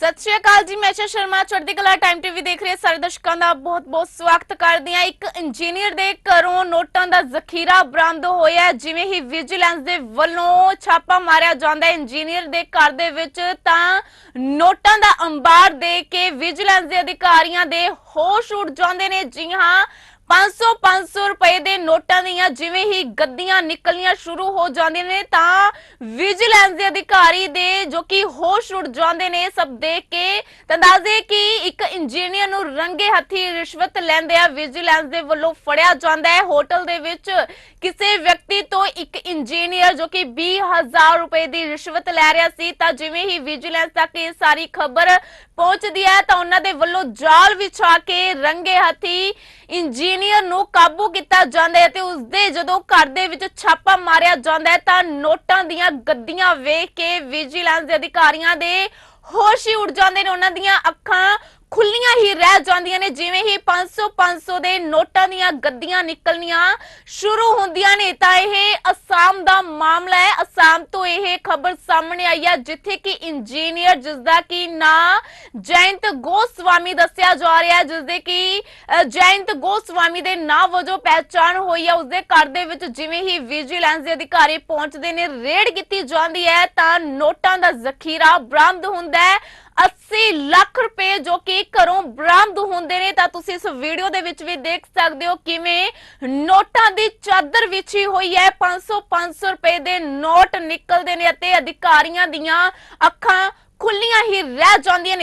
ਸਤਿ ਸ਼੍ਰੀ ਅਕਾਲ ਜੀ, ਮੈਂ ਸ਼ਰਮਾ ਚੜ੍ਹਦੀ ਕਲਾ ਟਾਈਮ ਟੀਵੀ ਦੇਖ ਰਹੇ ਸਾਰੇ ਦਰਸ਼ਕਾਂ ਦਾ ਬਹੁਤ-ਬਹੁਤ ਸਵਾਗਤ ਕਰਦੀ ਹਾਂ। ਇੱਕ ਇੰਜੀਨੀਅਰ ਦੇ ਘਰੋਂ ਨੋਟਾਂ ਦਾ ਜ਼ਖੀਰਾ ਬਰਾਮਦ ਹੋਇਆ ਜਿਵੇਂ ਹੀ ਵਿਜੀਲੈਂਸ ਦੇ ਵੱਲੋਂ ਛਾਪਾ ਮਾਰਿਆ ਜਾਂਦਾ ਹੈ ਇੰਜੀਨੀਅਰ ਦੇ ਘਰ ਦੇ ਵਿੱਚ ਤਾਂ ਨੋਟਾਂ ਦਾ ਅੰਬਾਰ ਦੇ ਕੇ ਵਿਜੀਲੈਂਸ ਦੇ ਅਧਿਕਾਰੀਆਂ ਦੇ ਹੋਸ਼ ਉੱਡ ਜਾਂਦੇ ਨੇ। ਜੀ ਹਾਂ 500 500 ਰੁਪਏ ਦੇ ਨੋਟਾਂ ਦੀਆਂ ਜਿਵੇਂ ਹੀ ਗੱਦੀਆਂ ਨਿਕਲਣੀਆਂ ਸ਼ੁਰੂ ਹੋ ਜਾਂਦੀਆਂ ਨੇ, ਤਾਂ ਵਿਜੀਲੈਂਸ ਦੇ ਅਧਿਕਾਰੀ ਦੇ ਜੋ ਕਿ ਹੋਸ਼ ਉੱਡ ਜਾਂਦੇ ਨੇ ਸਭ ਦੇਖ ਕੇ ਤਾਂ ਦੱਸਦੇ ਕਿ ਇੱਕ ਇੰਜੀਨੀਅਰ ਨੂੰ ਰੰਗੇ ਹੱਥੀ ਰਿਸ਼ਵਤ ਲੈਂਦੇ ਆ, ਵਿਜੀਲੈਂਸ ਦੇ ਵੱਲੋਂ ਫੜਿਆ ਜਾਂਦਾ ਹੈ। ਹੋਟਲ ਦੇ ਵਿੱਚ ਕਿਸੇ ਵਿਅਕਤੀ ਤੋਂ ਇੱਕ ਇੰਜੀਨੀਅਰ ਜੋ ਕਿ 20000 ਰੁਪਏ ਦੀ ਰਿਸ਼ਵਤ ਲੈ ਰਿਹਾ ਸੀ, ਤਾਂ ਜਿਵੇਂ ਹੀ ਵਿਜੀਲੈਂਸ ਤੱਕ ਇਹ ਸਾਰੀ ਖਬਰ ਪਹੁੰਚਦੀ ਹੈ, ਤਾਂ ਉਹਨਾਂ ਦੇ ਵੱਲੋਂ ਜਾਲ ਵਿਛਾ ਕੇ ਰੰਗੇ ਹੱਥੀ ਇੰਜੀਨੀਅਰ ਨੂੰ ਕਾਬੂ ਕੀਤਾ ਜਾਂਦਾ ਹੈ ਤੇ ਉਸਦੇ ਜਦੋਂ ਘਰ ਦੇ ਵਿੱਚ ਛਾਪਾ ਮਾਰਿਆ ਜਾਂਦਾ ਹੈ, ਤਾਂ ਨੋਟਾਂ ਦੀਆਂ ਗੱਦੀਆਂ ਵੇਖ ਕੇ ਵਿਜੀਲੈਂਸ ਦੇ ਅਧਿਕਾਰੀਆਂ ਦੇ ਹੋਸ਼ ਹੀ ਉੱਡ ਜਾਂਦੇ ਨੇ ਉਹਨਾਂ ਦੀਆਂ ਅੱਖਾਂ। ਖੁੱਲੀਆਂ ਹੀ ਰਹਿ ਜਾਂਦੀਆਂ ਨੇ ਜਿਵੇਂ ਹੀ 500 500 ਦੇ ਨੋਟਾਂ ਦੀਆਂ ਗੱਦੀਆਂ ਨਿਕਲਣੀਆਂ ਸ਼ੁਰੂ ਹੁੰਦੀਆਂ ਨੇ ਤਾਂ ਇਹ ਅਸਾਮ ਦਾ ਮਾਮਲਾ ਹੈ। ਅਸਾਮ ਤੋਂ ਇਹ ਖਬਰ ਸਾਹਮਣੇ ਆਈ ਹੈ ਜਿੱਥੇ ਕਿ ਇੰਜੀਨੀਅਰ ਜਿਸ ਦਾ ਕੀ ਨਾਂ ਜੈਂਤ ਗੋਸਵਾਮੀ ਦੱਸਿਆ ਜਾ ਰਿਹਾ ਹੈ ਜਿਸ ਦੇ ਕਿ ਅ, ਜੈਂਤ ਗੋਸਵਾਮੀ ਦੇ ਨਾਂ ਵਜੋਂ ਪਹਿਚਾਣ ਹੋਈ ਹੈ। ਉਸਦੇ ਘਰ ਦੇ ਵਿੱਚ ਜਿਵੇਂ ਹੀ ਵਿਜੀਲੈਂਸ ਦੇ ਅਧਿਕਾਰੀ ਪਹੁੰਚਦੇ ਨੇ ਰੇਡ ਕੀਤੀ ਜਾਂਦੀ ਹੈ ਤਾਂ ਨੋਟਾਂ ਦਾ ਜ਼ਖੀਰਾ ਬਰਾਮਦ ਹੁੰਦਾ ਹੈ। 80 ਲੱਖ ਰੁਪਏ ਜੋ ਕਿ ਘਰੋਂ ਬਰਾਮਦ ਹੁੰਦੇ ਨੇ, ਤਾਂ ਤੁਸੀਂ ਇਸ ਵੀਡੀਓ ਦੇ ਵਿੱਚ ਵੀ ਦੇਖ ਸਕਦੇ ਹੋ ਕਿਵੇਂ ਨੋਟਾਂ ਦੀ ਚਾਦਰ ਵਿਛੀ ਹੋਈ ਹੈ। 500 500 ਰੁਪਏ ਦੇ ਨੋਟ ਨਿਕਲਦੇ ਨੇ ਅਤੇ ਅਧਿਕਾਰੀਆਂ ਦੀਆਂ ਅੱਖਾਂ ਖੁੱਲੀਆਂ ਹੀ ਰਹਿ ਜਾਂਦੀਆਂ ਨੇ।